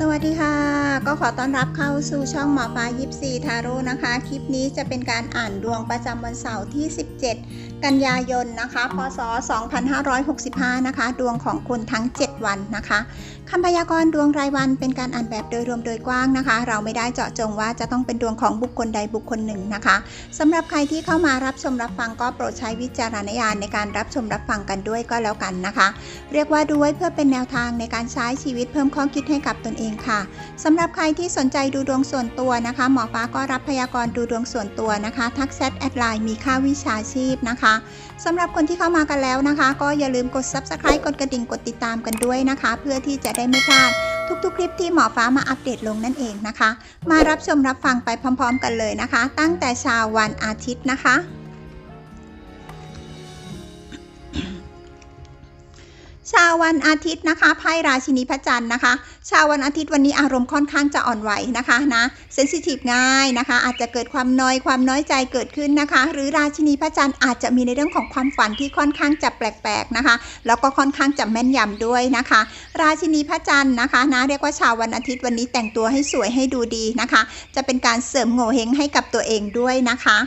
สวัสดีค่ะ ก็ขอต้อนรับเข้าสู่ช่องหมอฟ้ายิปซีทาโร่นะคะ คลิปนี้จะเป็นการอ่านดวงประจำวันเสาร์ที่ 17 กันยายนนะคะ พศ 2565 นะคะ ดวงของคุณทั้ง 7 วันนะคะ คำพยากรณ์ดวงรายวันเป็นการอ่านแบบโดยรวมโดยกว้างนะคะ เราไม่ได้เจาะจงว่าจะต้องเป็นดวงของบุคคลใดบุคคลหนึ่งนะคะสำหรับใครที่เข้ามารับชมรับฟังก็โปรดใช้วิจารณญาณในการรับชมรับฟังกันด้วยก็แล้วกันนะคะ เรียกว่าดูไว้เพื่อเป็นแนวทางในการใช้ชีวิตเพิ่มข้อคิดให้กับตนเองค่ะสำหรับใครที่สนใจดูดวงส่วนตัวนะคะ หมอฟ้าก็รับพยากรณ์ดูดวงส่วนตัวนะคะ ทักแชทแอดไลน์มีค่าวิชาชีพนะคะสำหรับคนที่เข้ามากันแล้วนะคะ ก็อย่าลืมกด subscribe กดกระดิ่งกดติดตามกันด้วยนะคะ เพื่อที่จะได้ไม่พลาด ทุกๆ คลิปที่หมอฟ้ามาอัปเดตลงนั่นเองนะคะ มารับชมรับฟังไปพร้อม ๆ กันเลยนะคะ ตั้งแต่เช้าวันอาทิตย์นะคะ ชาววันอาทิตย์นะคะไพ่ราชินีพระจันทร์นะคะ ชาววันอาทิตย์วันนี้อารมณ์ค่อนข้างจะอ่อนไหวนะคะนะเซนซิทีฟง่ายนะคะ อาจจะเกิดความน้อยความน้อยใจเกิดขึ้นนะคะ หรือราชินีพระจันทร์อาจจะมีในเรื่องของความฝันที่ค่อนข้างจะแปลกๆนะคะ แล้วก็ค่อนข้างจะแม่นยำด้วยนะคะ ราชินีพระจันทร์นะคะนะเรียกว่าชาววันอาทิตย์วันนี้แต่งตัวให้สวยให้ดูดีนะคะ จะเป็นการเสริมโง่เฮงให้กับตัวเองด้วยนะคะ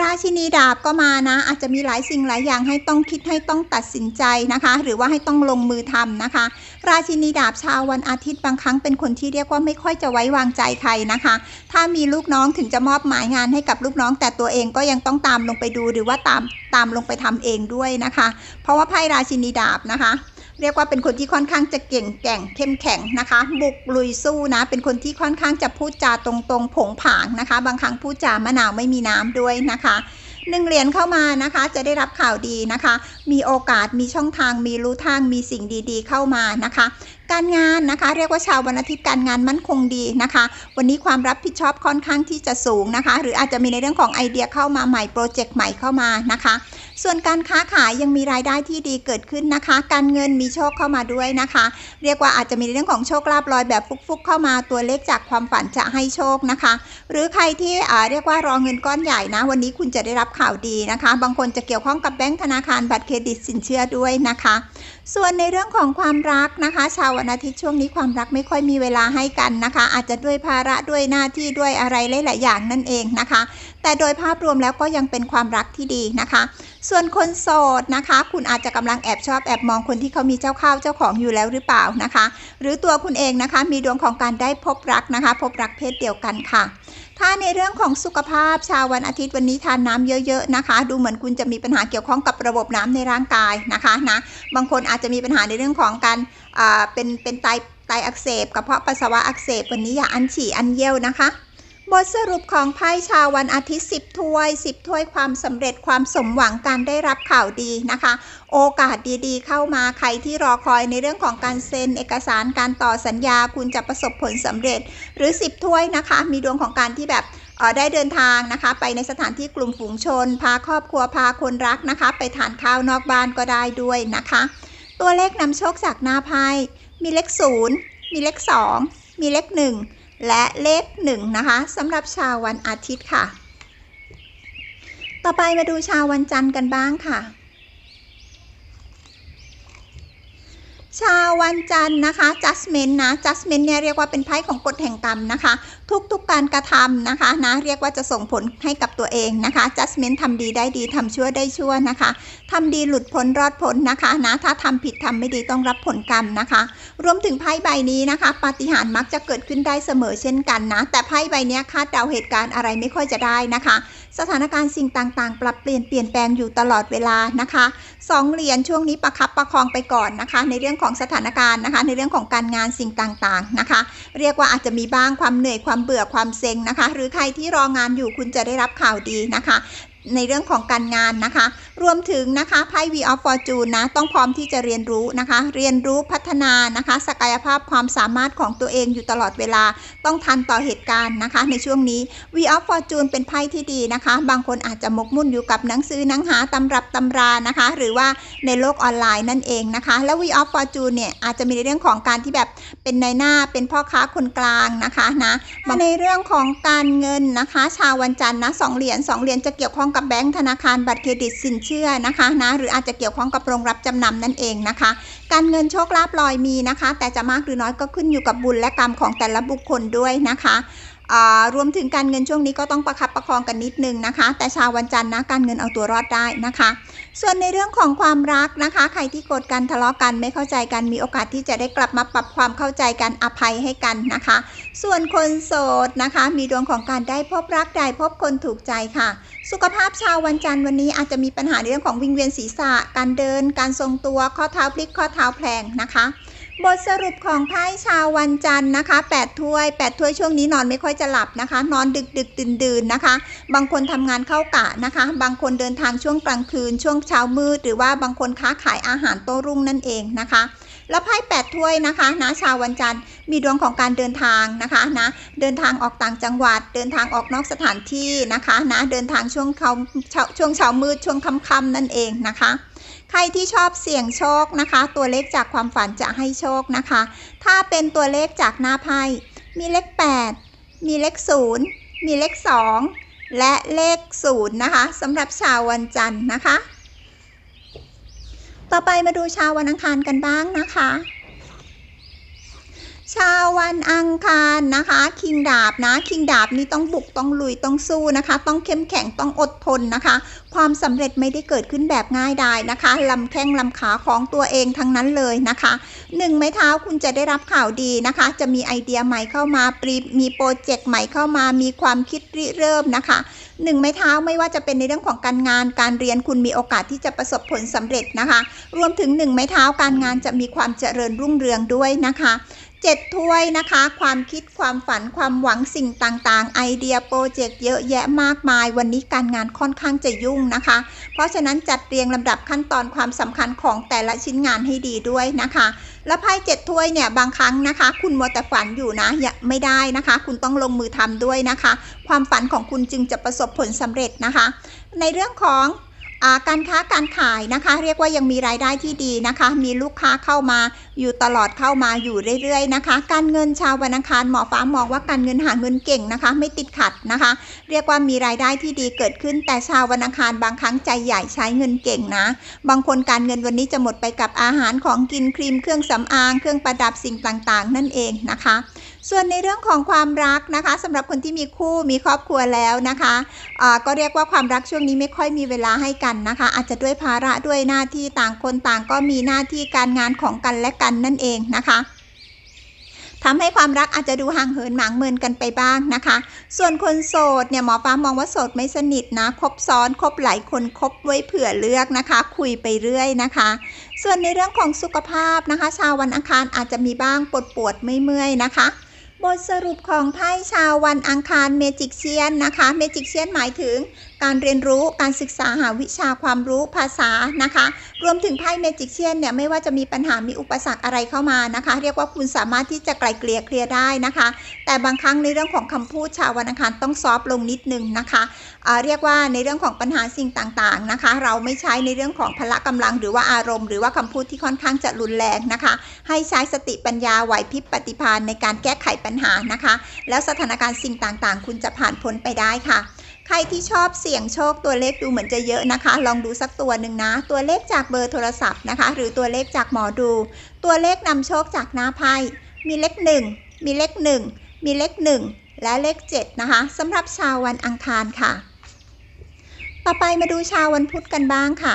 ราชินีดาบก็มานะ อาจจะมีหลายสิ่งหลายอย่างให้ต้องคิดให้ต้องตัดสินใจนะคะ หรือว่าให้ต้องลงมือทำนะคะ ราชินีดาบชาววันอาทิตย์บางครั้งเป็นคนที่เรียกว่าไม่ค่อยจะไว้วางใจใครนะคะ ถ้ามีลูกน้องถึงจะมอบหมายงานให้กับลูกน้อง แต่ตัวเองก็ยังต้องตามลงไปดูหรือว่าตามตามลงไปทำเองด้วยนะคะ เพราะว่าไพ่ราชินีดาบนะคะ เรียกว่าเป็นคนที่ค่อนข้างจะเก่งแก่งเข้มแข็งนะคะ บุกลุยสู้นะ เป็นคนที่ค่อนข้างจะพูดจาตรงๆ ผงผางนะคะ บางครั้งพูดจามะนาวไม่มีน้ำด้วยนะคะหนึ่งเหรียญเข้ามานะคะจะได้รับข่าวดีนะคะ มีโอกาสมีช่องทางมีรู้ทางมีสิ่งดีๆเข้ามานะคะ การงานนะคะ เรียกว่าชาววันอาทิตย์การงานมั่นคงดีนะคะ วันนี้ความรับผิดชอบค่อนข้างที่จะสูงนะคะ หรืออาจจะมีในเรื่องของไอเดียเข้ามาใหม่โปรเจกต์ใหม่เข้ามานะคะ ส่วนการค้าขายยังมีรายได้ที่ดีเกิดขึ้นนะคะ การเงินมีโชคเข้ามาด้วยนะคะ เรียกว่าอาจจะมีเรื่องของโชคลาภลอยแบบฟุกๆ เข้ามาตัวเลขจากความฝันจะให้โชคนะคะ หรือใครที่เรียกว่ารอเงินก้อนใหญ่นะ วันนี้คุณจะได้รับข่าวดีนะคะ บางคนจะเกี่ยวข้องกับแบงก์ธนาคารบัตรเครดิตสินเชื่อด้วยนะคะ ส่วนในเรื่องของความรักนะคะ ชาววันอาทิตย์ช่วงนี้ความรักไม่ค่อยมีเวลาให้กันนะคะ อาจจะด้วยภาระด้วยหน้าที่ด้วยอะไรหลายๆอย่างนั่นเองนะคะ แต่โดยภาพรวมแล้วก็ยังเป็นความรักที่ดีนะคะ ส่วนคนโสดนะคะ คุณอาจจะกำลังแอบชอบแอบมองคนที่เขามีเจ้าข้าวเจ้าของอยู่แล้วหรือเปล่านะคะ หรือตัวคุณเองนะคะ มีดวงของการได้พบรักนะคะ พบรักเพศเดียวกันค่ะถ้าในเรื่องของสุขภาพชาววันอาทิตย์วันนี้ทานน้ำเยอะๆนะคะ ดูเหมือนคุณจะมีปัญหาเกี่ยวข้องกับระบบน้ำในร่างกายนะคะนะบางคนอาจจะมีปัญหาในเรื่องของการเป็นเป็นไตไตอักเสบกระเพาะปัสสาวะอักเสบวันนี้อย่าอันฉี่อันเยี่ยวนะคะ บทสรุปของไพ่ชาววันอาทิตย์ 10 ถ้วย 10 ถ้วยความสำเร็จความสมหวังการได้รับข่าวดีนะคะ โอกาสดีๆ เข้ามาใครที่รอคอยในเรื่องของการเซ็น เอกสารการต่อสัญญาคุณจะประสบผลสำเร็จ หรือ 10 ถ้วยนะคะ มีดวงของการที่แบบได้เดินทางนะคะ ไปในสถานที่กลุ่มฝูงชน พาครอบครัวพาคนรักนะคะ ไปทานข้าวนอกบ้านก็ได้ด้วยนะคะ ตัวเลขนำโชคจากหน้าไพ่มีเลข 0 มีเลข 2 มีเลข 1 และเลข1นะคะสำหรับชาววันอาทิตย์ค่ะ ต่อไปมาดูชาววันจันทร์กันบ้างค่ะ ชาววันจันทร์นะคะจัสเมนนะจัสเมนเนี่ยเรียกว่าเป็นไพ่ของกฎแห่งกรรมนะคะทุกๆการกระทำนะคะนะเรียกว่าจะส่งผลให้กับตัวเองนะคะ judgment ทำดีได้ดีทำชั่วได้ชั่วนะคะทำดีหลุดพ้นรอดพ้นนะคะนะถ้าทำผิดทำไม่ดีต้องรับผลกรรมนะคะ รวมถึงไพ่ใบนี้นะคะ ปาฏิหาริย์มักจะเกิดขึ้นได้เสมอเช่นกันนะ แต่ไพ่ใบนี้คาดเดาเหตุการณ์อะไรไม่ค่อยจะได้นะคะ สถานการณ์สิ่งต่างๆ ปรับเปลี่ยนเปลี่ยนแปลงอยู่ตลอดเวลานะคะสองเหรียญช่วงนี้ประคับประคองไปก่อนนะคะ ในเรื่องของสถานการณ์นะคะ ในเรื่องของการงานสิ่งต่างๆนะคะ เรียกว่าอาจจะมีบ้างความเหนื่อยความความเบื่อความเซ็งนะคะ หรือใครที่รองานอยู่คุณจะได้รับข่าวดีนะคะ ในเรื่องของการงานนะคะ รวมถึงนะคะไพ่ V of Fortune นะ ต้องพร้อมที่จะเรียนรู้นะคะ เรียนรู้พัฒนานะคะ ศักยภาพความสามารถของตัวเองอยู่ตลอดเวลา ต้องทันต่อเหตุการณ์นะคะ ในช่วงนี้ V of Fortune เป็นไพ่ที่ดีนะคะ บางคนอาจจะมกมุ่นอยู่กับหนังสือหนังหาตำรับตำรานะคะ หรือว่าในโลกออนไลน์นั่นเองนะคะ แล้ว V of Fortune เนี่ยอาจจะมีในเรื่องของการที่แบบเป็นนายหน้าเป็นพ่อค้าคนกลางนะคะนะมาในเรื่องของการเงินนะคะ ชาววันจันทร์นะสองเหรียญสองเหรียญจะเกี่ยวข้องกับแบงก์ธนาคารบัตรเครดิตสินเชื่อนะคะนะหรืออาจจะเกี่ยวข้องกับโรงรับจำนำนั่นเองนะคะ การเงินโชคลาภลอยมีนะคะ แต่จะมากหรือน้อยก็ขึ้นอยู่กับบุญและกรรมของแต่ละบุคคลด้วยนะคะ รวมถึงการเงินช่วงนี้ก็ต้องประคับประคองกันนิดนึงนะคะ แต่ชาววันจันทร์นะการเงินเอาตัวรอดได้นะคะ ส่วนในเรื่องของความรักนะคะ ใครที่โกรธกันทะเลาะกันไม่เข้าใจกันมีโอกาสที่จะได้กลับมาปรับความเข้าใจกันอภัยให้กันนะคะ ส่วนคนโสดนะคะ มีดวงของการได้พบรักได้พบคนถูกใจค่ะ สุขภาพชาววันจันทร์วันนี้อาจจะมีปัญหาในเรื่องของวิงเวียนศีรษะ การเดิน การทรงตัวข้อเท้าพลิกข้อเท้าแพลงนะคะ บทสรุปของไพ่ชาววันจันทร์นะคะ 8 ถ้วย 8 ถ้วยช่วงนี้นอนไม่ค่อยจะหลับนะคะ นอนดึกดึกตื่นดื่นนะคะ บางคนทำงานเข้ากะนะคะ บางคนเดินทางช่วงกลางคืน ช่วงเช้ามืด หรือว่าบางคนค้าขายอาหารโต้รุ่งนั่นเองนะคะ แล้วไพ่8ถ้วยนะคะนะชาววันจันทร์มีดวงของการเดินทางนะคะนะเดินทางออกต่างจังหวัด เดินทางออกนอกสถานที่นะคะนะเดินทางช่วงเขาช้าช่วงเช้ามืดช่วงค่ำๆนั่นเองนะคะใครที่ชอบเสี่ยงโชคนะคะ ตัวเลขจากความฝันจะให้โชคนะคะ ถ้าเป็นตัวเลขจากหน้าไพ่ มีเลข 8 มีเลข 0 มีเลข 2 และเลข 0 นะคะสำหรับชาววันจันทร์นะคะ ต่อไปมาดูชาววันอังคารกันบ้างนะคะ ชาววันอังคารนะคะ คิงดาบนะคิงดาบนี่ต้องบุกต้องลุยต้องสู้นะคะ ต้องเข้มแข็งต้องอดทนนะคะ ความสำเร็จไม่ได้เกิดขึ้นแบบง่ายดายนะคะลำแข้งลำขาของตัวเองทั้งนั้นเลยนะคะหนึ่งไม้เท้าคุณจะได้รับข่าวดีนะคะ จะมีไอเดียใหม่เข้ามาปรีมีโปรเจกต์ใหม่เข้ามา มีความคิดริเริ่มนะคะหนึ่งไม้เท้าไม่ว่าจะเป็นในเรื่องของการงาน การเรียนคุณมีโอกาสที่จะประสบผลสำเร็จนะคะ รวมถึงหนึ่งไม้เท้าการงานจะมีความเจริญรุ่งเรืองด้วยนะคะ เจ็ดถ้วยนะคะ ความคิดความฝันความหวังสิ่งต่างๆ ไอเดียโปรเจกต์เยอะแยะมากมาย วันนี้การงานค่อนข้างจะยุ่งนะคะ เพราะฉะนั้นจัดเรียงลำดับขั้นตอนความสำคัญของแต่ละชิ้นงานให้ดีด้วยนะคะ แล้วไพ่เจ็ดถ้วยเนี่ยบางครั้งนะคะ คุณมัวแต่ฝันอยู่นะอย่าไม่ได้นะคะ คุณต้องลงมือทำด้วยนะคะ ความฝันของคุณจึงจะประสบผลสำเร็จนะคะ ในเรื่องของ การค้าการขายนะคะ เรียกว่ายังมีรายได้ที่ดีนะคะ มีลูกค้าเข้ามาอยู่ตลอดเข้ามาอยู่เรื่อยๆนะคะ การเงินชาววันอังคารหมอฟ้ามองว่าการเงินหาเงินเก่งนะคะ ไม่ติดขัดนะคะ เรียกว่ามีรายได้ที่ดีเกิดขึ้น แต่ชาววันอังคารบางครั้งใจใหญ่ใช้เงินเก่งนะ บางคนการเงินวันนี้จะหมดไปกับอาหารของกินครีมเครื่องสำอางเครื่องประดับสิ่งต่างๆ นั่นเองนะคะ ส่วนในเรื่องของความรักนะคะสำหรับคนที่มีคู่มีครอบครัวแล้วนะคะอ่าก็เรียกว่าความรักช่วงนี้ไม่ค่อยมีเวลาให้กันนะคะ อาจจะด้วยภาระด้วยหน้าที่ต่างคนต่างก็มีหน้าที่การงานของกันและกันนั่นเองนะคะทำให้ความรักอาจจะดูห่างเหินหมางเมินกันไปบ้างนะคะ ส่วนคนโสดเนี่ยหมอฟ้ามองว่าโสดไม่สนิทนะ คบซ้อนคบหลายคนคบไว้เผื่อเลือกนะคะ คุยไปเรื่อยนะคะ ส่วนในเรื่องของสุขภาพนะคะ ชาววันอังคารอาจจะมีบ้างปวดปวดไม่เมื่อยนะคะ บทสรุปของไพ่ชาววันอังคารเมจิกเชียนนะคะ เมจิกเชียนหมายถึง การเรียนรู้การศึกษาหาวิชาความรู้ภาษานะคะ รวมถึงไพ่เมจิกเชียนเนี่ยไม่ว่าจะมีปัญหามีอุปสรรคอะไรเข้ามานะคะ เรียกว่าคุณสามารถที่จะไกลเกลี่ยเคลียร์ได้นะคะ แต่บางครั้งในเรื่องของคำพูดชาววันอังคารต้องซอฟต์ลงนิดนึงนะคะเรียกว่าในเรื่องของปัญหาสิ่งต่างๆนะคะ เราไม่ใช้ในเรื่องของพละกำลัง หรือว่าอารมณ์ หรือว่าคำพูดที่ค่อนข้างจะรุนแรงนะคะ ให้ใช้สติปัญญาไหวพริบปฏิภาณในการแก้ไขปัญหานะคะ แล้วสถานการณ์สิ่งต่างๆ คุณจะผ่านพ้นไปได้ค่ะ ใครที่ชอบเสี่ยงโชคตัวเลขดูเหมือนจะเยอะนะคะ ลองดูสักตัวหนึ่งนะ ตัวเลขจากเบอร์โทรศัพท์นะคะ หรือตัวเลขจากหมอดู ตัวเลขนำโชคจากหน้าไพ่มีเลขหนึ่งมีเลขหนึ่งมีเลขหนึ่งและเลขเจ็ดนะคะสำหรับชาววันอังคารค่ะ ต่อไปมาดูชาววันพุธกันบ้างค่ะ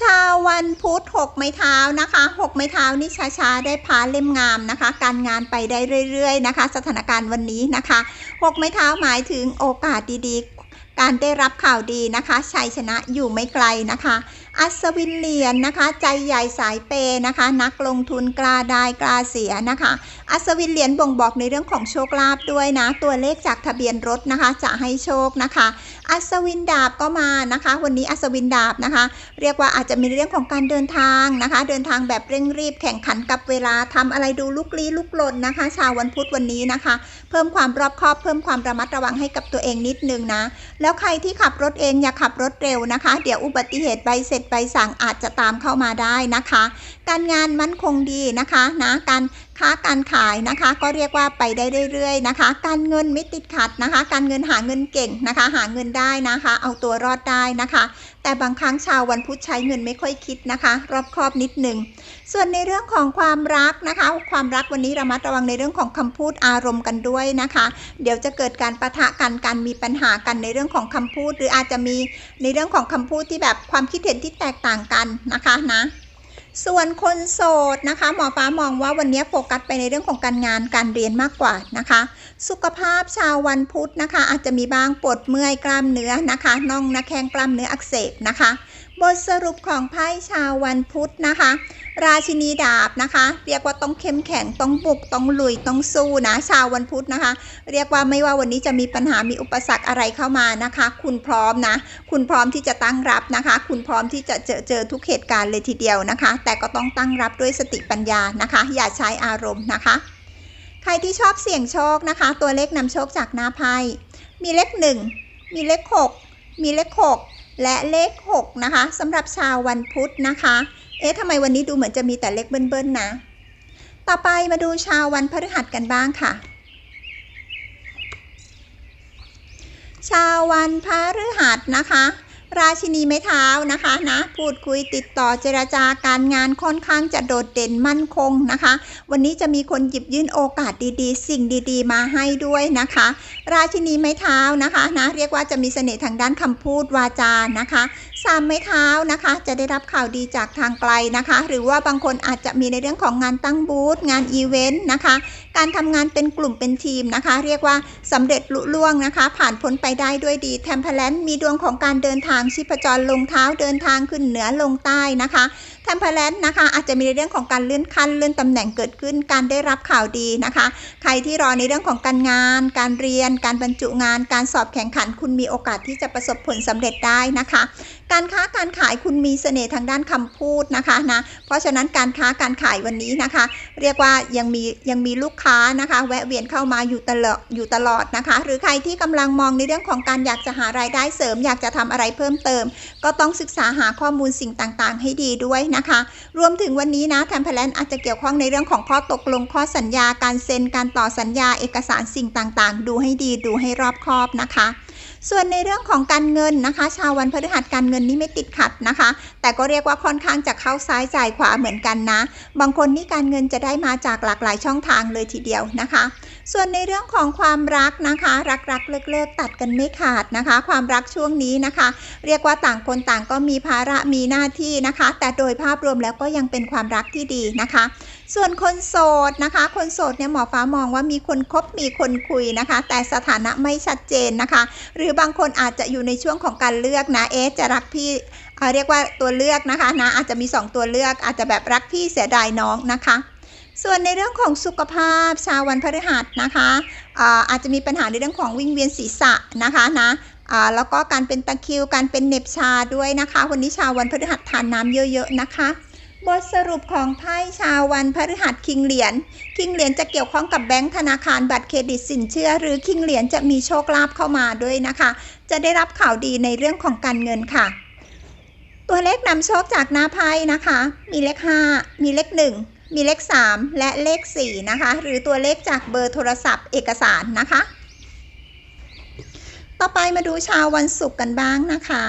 ชาววันพุธหกไม้เท้านะคะหกไม้เท้านี่ช้าๆ ได้พาเล่มงามนะคะ การงานไปได้เรื่อยๆนะคะ สถานการณ์วันนี้นะคะหกไม้เท้าหมายถึงโอกาสดีๆ การได้รับข่าวดีนะคะ ชัยชนะอยู่ไม่ไกลนะคะ อัศวินเหรียญนะคะ ใจใหญ่สายเปย์นะคะ นักลงทุนกล้าได้กล้าเสียนะคะ อัศวินเหรียญบ่งบอกในเรื่องของโชคลาภด้วยนะ ตัวเลขจากทะเบียนรถนะคะ จะให้โชคนะคะ อัศวินดาบก็มานะคะ วันนี้อัศวินดาบนะคะ เรียกว่าอาจจะมีเรื่องของการเดินทางนะคะ เดินทางแบบเร่งรีบแข่งขันกับเวลาทำอะไรดูลุกลี้ลุกลนนะคะ ชาววันพุธวันนี้นะคะ เพิ่มความรอบคอบเพิ่มความระมัดระวังให้กับตัวเองนิดนึงนะ แล้วใครที่ขับรถเองอย่าขับรถเร็วนะคะ เดี๋ยวอุบัติเหตุใบเสร็จใบสั่งอาจจะตามเข้ามาได้นะคะการงานมั่นคงดีนะคะนะการค้าการขายนะคะ ก็เรียกว่าไปได้เรื่อยๆนะคะ การเงินไม่ติดขัดนะคะ การเงินหาเงินเก่งนะคะ หาเงินได้นะคะ เอาตัวรอดได้นะคะ แต่บางครั้งชาววันพุธใช้เงินไม่ค่อยคิดนะคะ รอบคอบนิดหนึ่งส่วนในเรื่องของความรักนะคะ ความรักวันนี้ระมัดระวังในเรื่องของคำพูดอารมณ์กันด้วยนะคะ เดี๋ยวจะเกิดการประทะกันการมีปัญหากันในเรื่องของคำพูด หรืออาจจะมีในเรื่องของคำพูดที่แบบความคิดเห็นที่แตกต่างกันนะคะนะ ส่วนคนโสดนะคะ หมอฟ้ามองว่าวันนี้โฟกัสไปในเรื่องของการงานการเรียนมากกว่านะคะสุขภาพชาววันพุธนะคะ อาจจะมีบางปวดเมื่อยกล้ามเนื้อนะคะน่องน้าแข้งกล้ามเนื้ออักเสบนะคะ บทสรุปของไพ่ชาววันพุธนะคะ ราชินีดาบนะคะ เรียกว่าต้องเข้มแข็งต้องบุกต้องลุยต้องสู้นะชาววันพุธนะคะ เรียกว่าไม่ว่าวันนี้จะมีปัญหามีอุปสรรคอะไรเข้ามานะคะ คุณพร้อมนะ คุณพร้อมที่จะตั้งรับนะคะ คุณพร้อมที่จะเจอเจอทุกเหตุการณ์เลยทีเดียวนะคะ แต่ก็ต้องตั้งรับด้วยสติปัญญานะคะ อย่าใช้อารมณ์นะคะ ใครที่ชอบเสี่ยงโชคนะคะ ตัวเลขนำโชคจากหน้าไพ่มีเลขหนึ่งมีเลขหกมีเลขหกและเลข 6 นะคะสำหรับชาววันพุธนะคะ เอ๊ะทำไมวันนี้ดูเหมือนจะมีแต่เลขเบิ้ลๆนะ ต่อไปมาดูชาววันพฤหัสกันบ้างค่ะ ชาววันพฤหัสนะคะ ราชินีไม้เท้านะคะนะพูดคุยติดต่อเจรจาการงานค่อนข้างจะโดดเด่นมั่นคงนะคะ วันนี้จะมีคนหยิบยื่นโอกาสดีๆ สิ่งดีๆ มาให้ด้วยนะคะ ราชินีไม้เท้านะคะนะเรียกว่าจะมีเสน่ห์ทางด้านคำพูดวาจานะคะ สามไม้เท้านะคะ จะได้รับข่าวดีจากทางไกลนะคะ หรือว่าบางคนอาจจะมีในเรื่องของงานตั้งบูธงานอีเวนต์นะคะ การทำงานเป็นกลุ่มเป็นทีมนะคะ เรียกว่าสำเร็จลุล่วงนะคะ ผ่านพ้นไปได้ด้วยดีแทมเพลนมีดวงของการเดินทางชีพจรลงเท้าเดินทางขึ้นเหนือลงใต้นะคะ แทมเพลนนะคะอาจจะมีในเรื่องของการเลื่อนขั้นเลื่อนตำแหน่งเกิดขึ้น การได้รับข่าวดีนะคะ ใครที่รอในเรื่องของการงาน การเรียน การบรรจุงาน การสอบแข่งขัน คุณมีโอกาสที่จะประสบผลสำเร็จได้นะคะ การค้าการขายคุณมีเสน่ห์ทางด้านคำพูดนะคะนะเพราะฉะนั้นการค้าการขายวันนี้นะคะ เรียกว่ายังมียังมีลูกค้านะคะ แวะเวียนเข้ามาอยู่ตลอดอยู่ตลอดนะคะ หรือใครที่กำลังมองในเรื่องของการอยากจะหารายได้เสริม อยากจะทำอะไรเพิ่มเติม ก็ต้องศึกษาหาข้อมูลสิ่งต่างๆ ให้ดีด้วยนะคะ รวมถึงวันนี้นะแทมเพลนอาจจะเกี่ยวข้องในเรื่องของข้อตกลงข้อสัญญาการเซ็นการต่อสัญญาเอกสารสิ่งต่างๆ ดูให้ดีดูให้รอบคอบนะคะ ส่วนในเรื่องของการเงินนะคะ ชาววันพฤหัสการเงินนี่ไม่ติดขัดนะคะ แต่ก็เรียกว่าค่อนข้างจะเข้าซ้ายจ่ายขวาเหมือนกันนะ บางคนนี่การเงินจะได้มาจากหลากหลายช่องทางเลยทีเดียวนะคะ ส่วนในเรื่องของความรักนะคะ รักรักเลิกเลิกตัดกันไม่ขาดนะคะ ความรักช่วงนี้นะคะ เรียกว่าต่างคนต่างก็มีภาระมีหน้าที่นะคะ แต่โดยภาพรวมแล้วก็ยังเป็นความรักที่ดีนะคะ ส่วนคนโสดนะคะ คนโสดเนี่ยหมอฟ้ามองว่ามีคนคบมีคนคุยนะคะ แต่สถานะไม่ชัดเจนนะคะ หรือบางคนอาจจะอยู่ในช่วงของการเลือกนะเอ๊จะรักพี่เรียกว่าตัวเลือกนะคะนะอาจจะมี 2 ตัวเลือกอาจจะแบบรักพี่เสียดายน้องนะคะ ส่วนในเรื่องของสุขภาพชาววันพฤหัสนะคะอาอาจจะมีปัญหาในเรื่องของวิ่งเวียนศีรษะนะคะนะแล้วก็การเป็นตะคิวการเป็นเน็บชาด้วยนะคะ วันนี้ชาววันพฤหัสทานน้ำเยอะๆนะคะบทสรุปของไพ่ชาววันพฤหัสคิงเหรียญคิงเหรียญจะเกี่ยวข้องกับแบงก์ธนาคารบัตรเครดิตสินเชื่อ หรือคิงเหรียญจะมีโชคลาภเข้ามาด้วยนะคะ จะได้รับข่าวดีในเรื่องของการเงินค่ะ ตัวเลขนำโชคจากหน้าไพ่นะคะ มีเลข 5 มีเลข 1 มีเลข 3 และเลข 4 นะคะ หรือตัวเลขจากเบอร์โทรศัพท์เอกสารนะคะ ต่อไปมาดูชาววันศุกร์กันบ้างนะคะ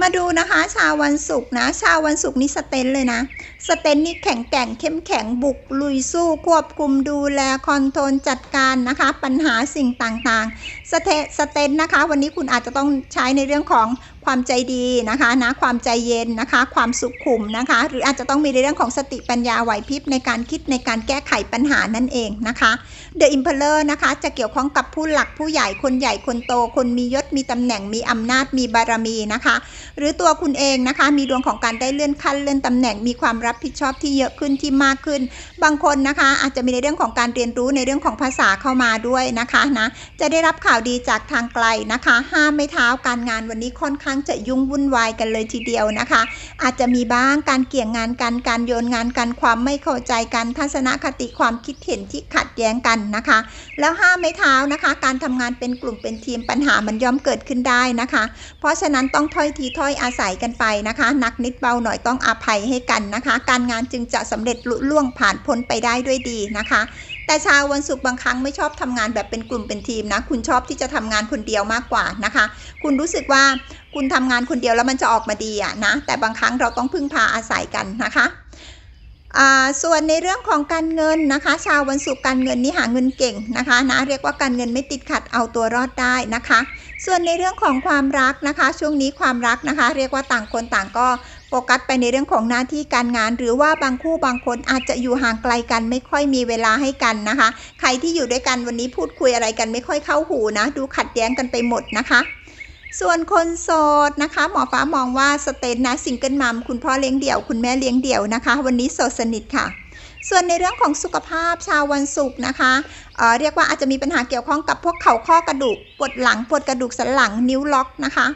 มาดูนะคะ ชาววันศุกร์นะ ชาววันศุกร์นี่สเตนเลยนะ สเตนนี่แข็งแกร่งเข้มแข็งบุกลุยสู้ควบคุมดูแลคอนโทรลจัดการนะคะ ปัญหาสิ่งต่างๆ สเตสเตนนะคะ วันนี้คุณอาจจะต้องใช้ในเรื่องของความใจดีนะคะนะความใจเย็นนะคะ ความสุขุมนะคะ หรืออาจจะต้องมีในเรื่องของสติปัญญาไหวพริบในการคิดในการแก้ไขปัญหานั่นเองนะคะ The Emperor นะคะ จะเกี่ยวข้องกับผู้หลักผู้ใหญ่คนใหญ่คนโต คนมียศมีตำแหน่งมีอำนาจมีบารมีนะคะ หรือตัวคุณเองนะคะ มีดวงของการได้เลื่อนขั้นเลื่อนตำแหน่งมีความรับผิดชอบที่เยอะขึ้นที่มากขึ้น บางคนนะคะ อาจจะมีในเรื่องของการเรียนรู้ในเรื่องของภาษาเข้ามาด้วยนะคะนะจะได้รับข่าวดีจากทางไกลนะคะ ห้ามไม่เท้าการงานวันนี้ค่อนข้างจะยุ่งวุ่นวายกันเลยทีเดียวนะคะ อาจจะมีบ้างการเกี่ยงงานกันการโยนงานกันความไม่เข้าใจกันทัศนคติความคิดเห็นที่ขัดแย้งกันนะคะ แล้วห้ามไม่เท้านะคะ การทำงานเป็นกลุ่มเป็นทีมปัญหามันย่อมเกิดขึ้นได้นะคะ เพราะฉะนั้นต้องถ้อยทีถ้อยอาศัยกันไปนะคะ นักนิดเบาหน่อยต้องอภัยให้กันนะคะการงานจึงจะสำเร็จลุล่วงผ่านพ้นไปได้ด้วยดีนะคะ แต่ชาววันศุกร์บางครั้งไม่ชอบทำงานแบบเป็นกลุ่มเป็นทีมนะ คุณชอบที่จะทำงานคนเดียวมากกว่านะคะ คุณรู้สึกว่าคุณทำงานคนเดียวแล้วมันจะออกมาดีอะนะ แต่บางครั้งเราต้องพึ่งพาอาศัยกันนะคะส่วนในเรื่องของการเงินนะคะ ชาววันศุกร์การเงินนี่หาเงินเก่งนะคะนะเรียกว่าการเงินไม่ติดขัดเอาตัวรอดได้นะคะ ส่วนในเรื่องของความรักนะคะ ช่วงนี้ความรักนะคะ เรียกว่าต่างคนต่างก็ โฟกัสไปในเรื่องของหน้าที่การงาน หรือว่าบางคู่บางคนอาจจะอยู่ห่างไกลกันไม่ค่อยมีเวลาให้กันนะคะ ใครที่อยู่ด้วยกันวันนี้พูดคุยอะไรกันไม่ค่อยเข้าหูนะ ดูขัดแย้งกันไปหมดนะคะส่วนคนโสดนะคะหมอฟ้ามองว่าสเตนนะซิงเกิลมัมคุณพ่อเลี้ยงเดี่ยว คุณแม่เลี้ยงเดี่ยวนะคะ วันนี้โสดสนิทค่ะ ส่วนในเรื่องของสุขภาพชาววันศุกร์นะคะเเรียกว่าอาจจะมีปัญหาเกี่ยวข้องกับพวกเข่าข้อกระดูกปวดหลังปวดกระดูกสันหลังนิ้วล็อกนะคะ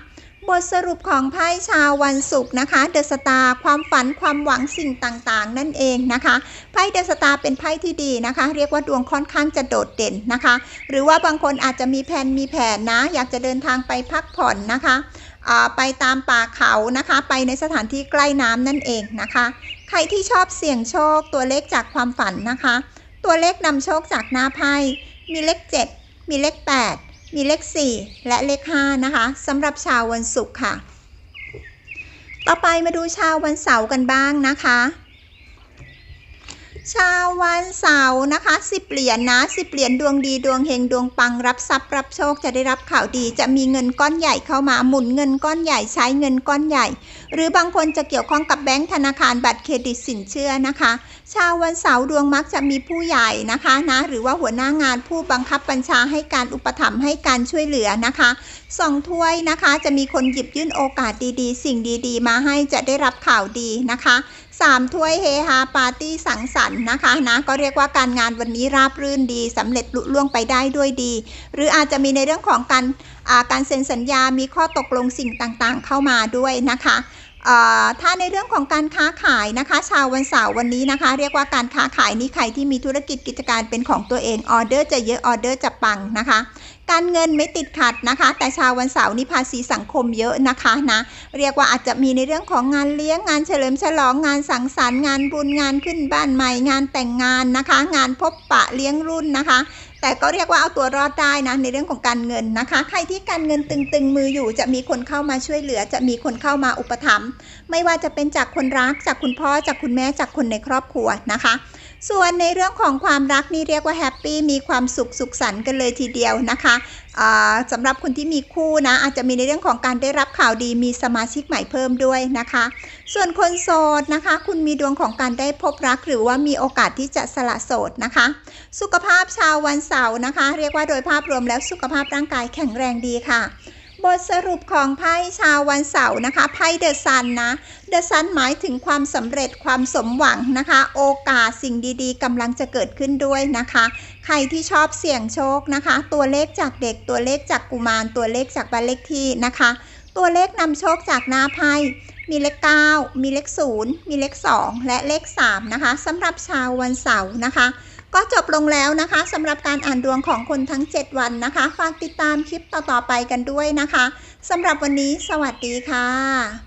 บทสรุปของไพ่ชาววันศุกร์นะคะเดอะสตาร์ความฝันความหวังสิ่งต่างๆ นั่นเองนะคะไพ่เดอะสตาร์เป็นไพ่ที่ดีนะคะ เรียกว่าดวงค่อนข้างจะโดดเด่นนะคะ หรือว่าบางคนอาจจะมีแผนมีแผนนะ อยากจะเดินทางไปพักผ่อนนะคะไปตามป่าเขานะคะ ไปในสถานที่ใกล้น้ำนั่นเองนะคะ ใครที่ชอบเสี่ยงโชคตัวเลขจากความฝันนะคะ ตัวเลขนำโชคจากหน้าไพ่มีเลข 7 มีเลข 8 มีเลข 4 และเลข 5 นะคะสำหรับชาววันศุกร์ค่ะ ต่อไปมาดูชาววันเสาร์กันบ้างนะคะ ชาววันเสาร์นะคะสิบเหรียญนะสิบเหรียญดวงดีดวงเฮงดวงปังรับทรัพย์รับโชคจะได้รับข่าวดี จะมีเงินก้อนใหญ่เข้ามาหมุนเงินก้อนใหญ่ใช้เงินก้อนใหญ่ หรือบางคนจะเกี่ยวข้องกับแบงก์ธนาคารบัตรเครดิตสินเชื่อนะคะ ชาววันเสาร์ดวงมักจะมีผู้ใหญ่นะคะนะหรือว่าหัวหน้างานผู้บังคับบัญชาให้การอุปถัมภ์ให้การช่วยเหลือนะคะสองถ้วยนะคะ จะมีคนหยิบยื่นโอกาสดีๆ สิ่งดีๆ มาให้จะได้รับข่าวดีนะคะ สามถ้วยเฮฮาปาร์ตี้สังสรรค์นะคะนะก็เรียกว่าการงานวันนี้ราบรื่นดีสำเร็จลุล่วงไปได้ด้วยดี หรืออาจจะมีในเรื่องของการการเซ็นสัญญา มีข้อตกลงสิ่งต่างๆ เข้ามาด้วยนะคะถ้าในเรื่องของการค้าขายนะคะชาววันเสาร์วันนี้นะคะ เรียกว่าการค้าขายนี่ใครที่มีธุรกิจกิจการเป็นของตัวเองออเดอร์จะเยอะออเดอร์จะปังนะคะ การเงินไม่ติดขัดนะคะ แต่ชาววันเสาร์นี่ภาษีสังคมเยอะนะคะนะเรียกว่าอาจจะมีในเรื่องของงานเลี้ยงงานเฉลิมฉลองงานสังสรรค์งานบุญงานขึ้นบ้านใหม่งานแต่งงานนะคะ งานพบปะเลี้ยงรุ่นนะคะแต่ก็เรียกว่าเอาตัวรอดได้นะในเรื่องของการเงินนะคะ ใครที่การเงินตึงๆมืออยู่จะมีคนเข้ามาช่วยเหลือ จะมีคนเข้ามาอุปถัมภ์ไม่ว่าจะเป็นจากคนรักจากคุณพ่อจากคุณแม่จากคนในครอบครัวนะคะ ส่วนในเรื่องของความรักนี่เรียกว่าแฮปปี้มีความสุขสุขสันต์กันเลยทีเดียวนะคะสำหรับคนที่มีคู่นะอาจจะมีในเรื่องของการได้รับข่าวดีมีสมาชิกใหม่เพิ่มด้วยนะคะ ส่วนคนโสดนะคะ คุณมีดวงของการได้พบรัก หรือว่ามีโอกาสที่จะสละโสดนะคะ สุขภาพชาววันเสาร์นะคะ เรียกว่าโดยภาพรวมแล้วสุขภาพร่างกายแข็งแรงดีค่ะ บทสรุปของไพ่ชาววันเสาร์นะคะ ไพ่เดอะซันนะเดอะซันหมายถึงความสำเร็จความสมหวังนะคะ โอกาสสิ่งดีๆกำลังจะเกิดขึ้นด้วยนะคะ ใครที่ชอบเสี่ยงโชคนะคะ ตัวเลขจากเด็กตัวเลขจากกุมาร ตัวเลขจากบ้านเลขที่นะคะ ตัวเลขนำโชคจากหน้าไพ่มีเลข 9 มีเลข 0 มีเลข 2 และเลข 3 นะคะสำหรับชาววันเสาร์นะคะ ก็จบลงแล้วนะคะสำหรับการอ่านดวงของคนทั้ง 7 วันนะคะ ฝากติดตามคลิปต่อๆไปกันด้วยนะคะสำหรับวันนี้ สวัสดีค่ะ